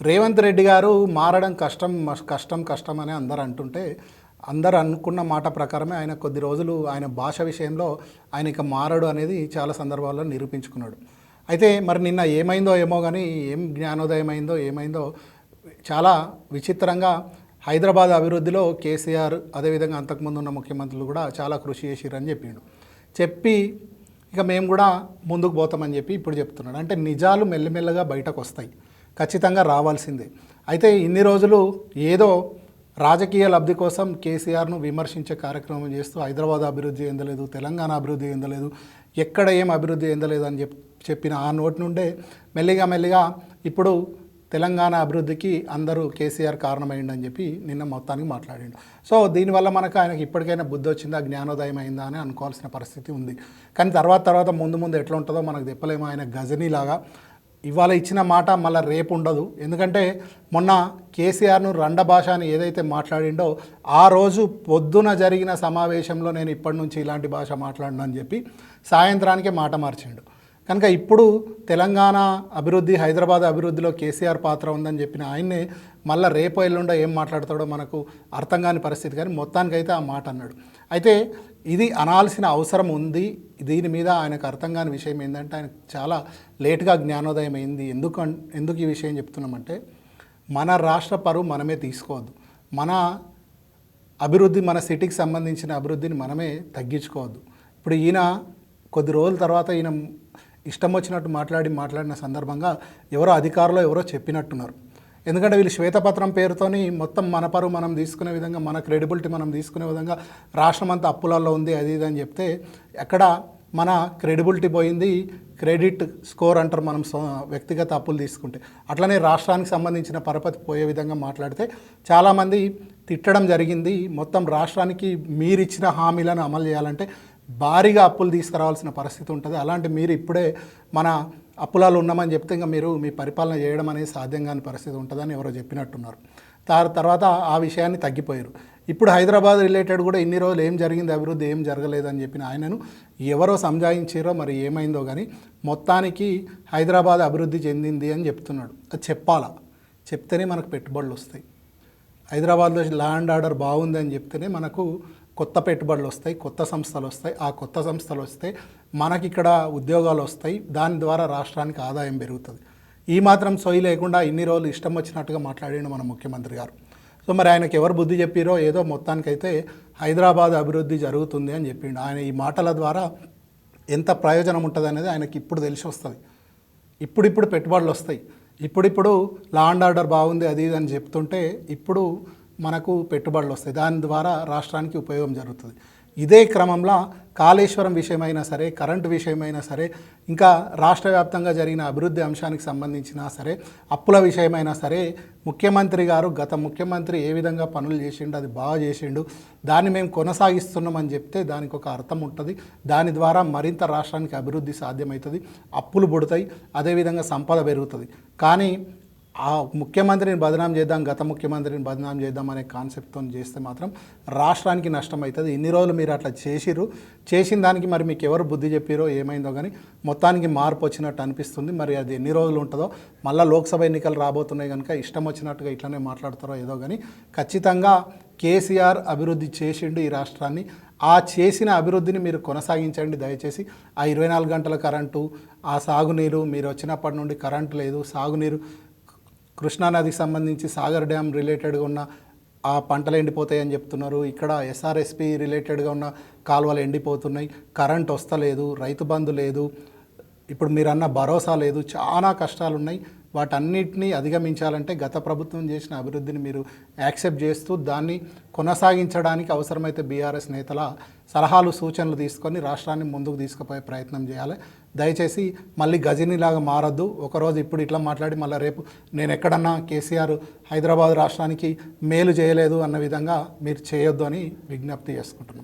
రేవంత్ రెడ్డి గారు మారడం కష్టం కష్టం కష్టం అని అందరు అంటుంటే అందరు అనుకున్న మాట ప్రకారమే ఆయన కొద్ది రోజులు ఆయన భాష విషయంలో ఆయన ఇక మారడు అనేది చాలా సందర్భాల్లో నిరూపించుకున్నాడు. అయితే మరి నిన్న ఏమైందో ఏమో కానీ ఏం జ్ఞానోదయం అయిందో ఏమైందో చాలా విచిత్రంగా హైదరాబాద్ అభివృద్ధిలో కేసీఆర్ అదేవిధంగా అంతకుముందు ఉన్న ముఖ్యమంత్రులు కూడా చాలా కృషి చేసిరని చెప్పిండు. చెప్పి ఇక మేము కూడా ముందుకు పోతామని చెప్పి ఇప్పుడు చెప్తున్నాడు. అంటే నిజాలు మెల్లమెల్లగా బయటకు వస్తాయి ఖచ్చితంగా రావాల్సిందే. అయితే ఇన్ని రోజులు ఏదో రాజకీయ లబ్ధి కోసం కేసీఆర్ను విమర్శించే కార్యక్రమం చేస్తూ హైదరాబాద్ అభివృద్ధి చెందలేదు తెలంగాణ అభివృద్ధి చెందలేదు ఎక్కడ ఏం అభివృద్ధి చెందలేదు అని చెప్ చెప్పిన ఆ నోటి నుండే మెల్లిగా మెల్లిగా ఇప్పుడు తెలంగాణ అభివృద్ధికి అందరూ కేసీఆర్ కారణమైందని చెప్పి నిన్న మొత్తానికి మాట్లాడిండు. సో దీనివల్ల మనకు ఆయనకి ఇప్పటికైనా బుద్ధి వచ్చిందా జ్ఞానోదయం అయిందా అని అనుకోవాల్సిన పరిస్థితి ఉంది. కానీ తర్వాత తర్వాత ముందు ముందు ఎట్లా ఉంటుందో మనకు చెప్పలేము ఆయన గజనీలాగా ఇవాళ ఇచ్చిన మాట మళ్ళీ రేపు ఉండదు. ఎందుకంటే మొన్న కేసీఆర్ను రండ భాష అని ఏదైతే మాట్లాడిండో ఆ రోజు పొద్దున జరిగిన సమావేశంలో నేను ఇప్పటి నుంచి ఇలాంటి భాష మాట్లాడను అని చెప్పి సాయంత్రానికే మాట మార్చిండు. కనుక ఇప్పుడు తెలంగాణ అభివృద్ధి హైదరాబాద్ అభివృద్ధిలో కేసీఆర్ పాత్ర ఉందని చెప్పిన ఆయన్నే మళ్ళీ రేపు ఎల్లుండో ఏం మాట్లాడతాడో మనకు అర్థం కాని పరిస్థితి కానీ మొత్తానికైతే ఆ మాట అన్నాడు. అయితే ఇది అనాల్సిన అవసరం ఉంది. దీని మీద ఆయనకు అర్థం కాని విషయం ఏంటంటే ఆయన చాలా లేటుగా జ్ఞానోదయం అయింది. ఎందుకు ఎందుకు ఈ విషయం చెప్తున్నామంటే మన రాష్ట్ర పరువు మనమే తీసుకోవద్దు. మన అభివృద్ధి మన సిటీకి సంబంధించిన అభివృద్ధిని మనమే తగ్గించుకోవద్దు. ఇప్పుడు ఈయన కొద్ది రోజుల తర్వాత ఈయన ఇష్టం వచ్చినట్టు మాట్లాడి మాట్లాడిన సందర్భంగా ఎవరో అధికారులు ఎవరో చెప్పినట్టున్నారు. ఎందుకంటే వీళ్ళు శ్వేతపత్రం పేరుతోని మొత్తం మన పరువు మనం తీసుకునే విధంగా మన క్రెడిబిలిటీ మనం తీసుకునే విధంగా రాష్ట్రం అంతా అప్పులలో ఉంది అది ఇది అని చెప్తే ఎక్కడ మన క్రెడిబిలిటీ పోయింది క్రెడిట్ స్కోర్ అంటారు మనం సో వ్యక్తిగత అప్పులు తీసుకుంటే. అట్లనే రాష్ట్రానికి సంబంధించిన పరపతి పోయే విధంగా మాట్లాడితే చాలామంది తిట్టడం జరిగింది మొత్తం రాష్ట్రానికి మీరిచ్చిన హామీలను అమలు చేయాలంటే భారీగా అప్పులు తీసుకురావాల్సిన పరిస్థితి ఉంటుంది. అలాంటి మీరు ఇప్పుడే మన అప్పులాలు ఉన్నామని చెప్తే ఇంకా మీరు మీ పరిపాలన చేయడం అనేది సాధ్యం కాని పరిస్థితి ఉంటుందని ఎవరో చెప్పినట్టున్నారు. దాని తర్వాత ఆ విషయాన్ని తగ్గిపోయారు. ఇప్పుడు హైదరాబాద్ రిలేటెడ్ కూడా ఇన్ని రోజులు ఏం జరిగింది అభివృద్ధి ఏం జరగలేదని చెప్పిన ఆయనను ఎవరో సంజాయించారో మరి ఏమైందో కానీ మొత్తానికి హైదరాబాద్ అభివృద్ధి చెందింది అని చెప్తున్నాడు. అది చెప్పాలా? చెప్తేనే మనకు పెట్టుబడులు వస్తాయి. హైదరాబాద్లో ల్యాండ్ ఆర్డర్ బాగుంది అని చెప్తేనే మనకు కొత్త పెట్టుబడులు వస్తాయి కొత్త సంస్థలు వస్తాయి. ఆ కొత్త సంస్థలు వస్తే మనకి ఇక్కడ ఉద్యోగాలు వస్తాయి. దాని ద్వారా రాష్ట్రానికి ఆదాయం పెరుగుతుంది. ఈ మాత్రం సొయి లేకుండా ఇన్ని రోజులు ఇష్టం వచ్చినట్టుగా మాట్లాడిండు మన ముఖ్యమంత్రి గారు. సో మరి ఆయనకి ఎవరు బుద్ధి చెప్పిరో ఏదో మొత్తానికైతే హైదరాబాద్ అభివృద్ధి జరుగుతుంది అని చెప్పిండు. ఆయన ఈ మాటల ద్వారా ఎంత ప్రయోజనం ఉంటుంది అనేది ఆయనకి ఇప్పుడు తెలిసి వస్తుంది. ఇప్పుడిప్పుడు పెట్టుబడులు వస్తాయి. ఇప్పుడిప్పుడు లా అండ్ ఆర్డర్ బాగుంది అది ఇది అని చెప్తుంటే ఇప్పుడు మనకు పెట్టుబడులు వస్తాయి. దాని ద్వారా రాష్ట్రానికి ఉపయోగం జరుగుతుంది. ఇదే క్రమంలో కాళేశ్వరం విషయమైనా సరే కరెంటు విషయమైనా సరే ఇంకా రాష్ట్ర వ్యాప్తంగా జరిగిన అభివృద్ధి అంశానికి సంబంధించినా సరే అప్పుల విషయమైనా సరే ముఖ్యమంత్రి గారు గత ముఖ్యమంత్రి ఏ విధంగా పనులు చేసిండు అది బాగా చేసిండు దాన్ని మేము కొనసాగిస్తున్నామని చెప్తే దానికి ఒక అర్థం ఉంటుంది. దాని ద్వారా మరింత రాష్ట్రానికి అభివృద్ధి సాధ్యమవుతుంది. అప్పులు పుడతాయి. అదేవిధంగా సంపద పెరుగుతుంది. కానీ ఆ ముఖ్యమంత్రిని బదనాం చేద్దాం గత ముఖ్యమంత్రిని బదనాం చేద్దాం అనే కాన్సెప్ట్తో చేస్తే మాత్రం రాష్ట్రానికి నష్టం అవుతుంది ఇన్ని రోజులు మీరు అట్లా చేసిర్రు. చేసిన దానికి మరి మీకు ఎవరు బుద్ధి చెప్పిరో ఏమైందో కానీ మొత్తానికి మార్పు వచ్చినట్టు అనిపిస్తుంది. మరి అది ఎన్ని రోజులు ఉంటుందో మళ్ళీ లోక్సభ ఎన్నికలు రాబోతున్నాయి కనుక ఇష్టం వచ్చినట్టుగా ఇట్లనే మాట్లాడతారో ఏదో కానీ ఖచ్చితంగా కేసీఆర్ అభివృద్ధి చేసిండు ఈ రాష్ట్రాన్ని. ఆ చేసిన అభివృద్ధిని మీరు కొనసాగించండి దయచేసి. ఆ ఇరవై నాలుగు గంటల కరెంటు ఆ సాగునీరు మీరు వచ్చినప్పటి నుండి కరెంటు లేదు సాగునీరు కృష్ణానదికి సంబంధించి సాగర్ డ్యామ్ రిలేటెడ్గా ఉన్న ఆ పంటలు ఎండిపోతాయని చెప్తున్నారు. ఇక్కడ ఎస్ఆర్ఎస్పి రిలేటెడ్గా ఉన్న కాలువలు ఎండిపోతున్నాయి. కరెంట్ వస్తలేదు రైతు బంధు లేదు. ఇప్పుడు మీరు అన్న భరోసా లేదు. చాలా కష్టాలు ఉన్నాయి వాటన్నిటినీ అధిగమించాలంటే గత ప్రభుత్వం చేసిన అభివృద్ధిని మీరు యాక్సెప్ట్ చేస్తూ దాన్ని కొనసాగించడానికి అవసరమైతే బీఆర్ఎస్ నేతల సలహాలు సూచనలు తీసుకొని రాష్ట్రాన్ని ముందుకు తీసుకుపోయే ప్రయత్నం చేయాలి. దయచేసి మళ్ళీ గజినీలాగా మారద్దు. ఒకరోజు ఇప్పుడు ఇట్లా మాట్లాడి మళ్ళీ రేపు నేను ఎక్కడన్నా కేసీఆర్ హైదరాబాద్ రాష్ట్రానికి మేలు చేయలేదు అన్న విధంగా మీరు చేయొద్దు అని విజ్ఞప్తి చేసుకుంటున్నాం.